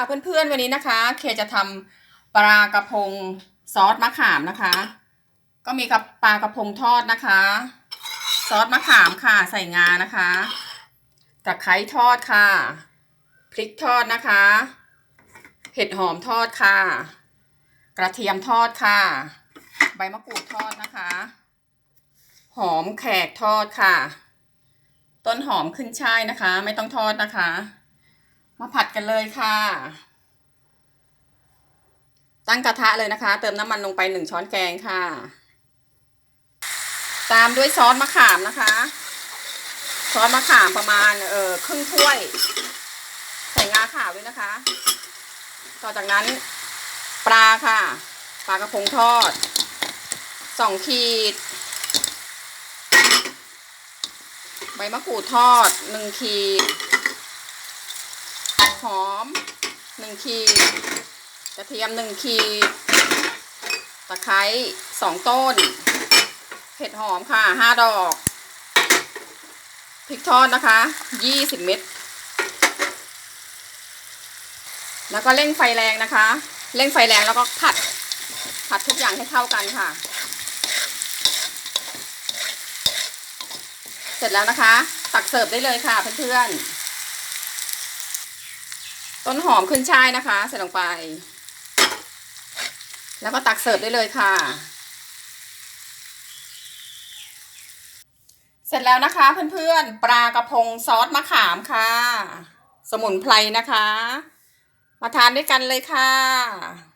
ค่ะเพื่อนๆวันนี้นะคะ เคจะทำปลากระพงซอสมะขามนะคะ ก็มีกับปลากระพงทอดนะคะ ซอสมะขามค่ะใส่งานะคะตะไคร้ทอดค่ะ พริกทอดนะคะ เห็ดหอมทอดค่ะ กระเทียมทอดค่ะ ใบมะกรูดทอดนะคะ หอมแขกทอดค่ะ ต้นหอมขึ้นช่ายนะคะ ไม่ต้องทอดนะคะ มาผัดกันเลยค่ะ ตั้งกระทะเลยนะคะ เติมน้ำมันลงไปหนึ่งช้อนแกงค่ะ ตามด้วยซอสมะขามนะคะ ซอสมะขามประมาณเออครึ่งถ้วย ใส่งาขาวด้วยนะคะ ต่อจากนั้นปลาค่ะ ปลากระพงทอดสองขีด ใบมะกรูดทอดหนึ่งขีด หอมหนึ่งขีดกระเทียมหนึ่งขีดตะไคร้สองต้น เห็ดหอมค่ะห้าดอกพริกทอดนะคะยี่สิบเม็ดแล้วก็เร่งไฟแรงนะคะ เร่งไฟแรงแล้วก็ผัด ผัดทุกอย่างให้เข้ากันค่ะ เสร็จแล้วนะคะ ตักเสิร์ฟได้เลยค่ะเพื่อนๆ ต้นหอมขึ้นช่ายนะคะ ใส่ลงไป แล้วก็ตักเสิร์ฟได้เลยค่ะ เสร็จแล้วนะคะเพื่อนๆ ปลากระพงซอสมะขามค่ะ สมุนไพรนะคะ มาทานด้วยกันเลยค่ะ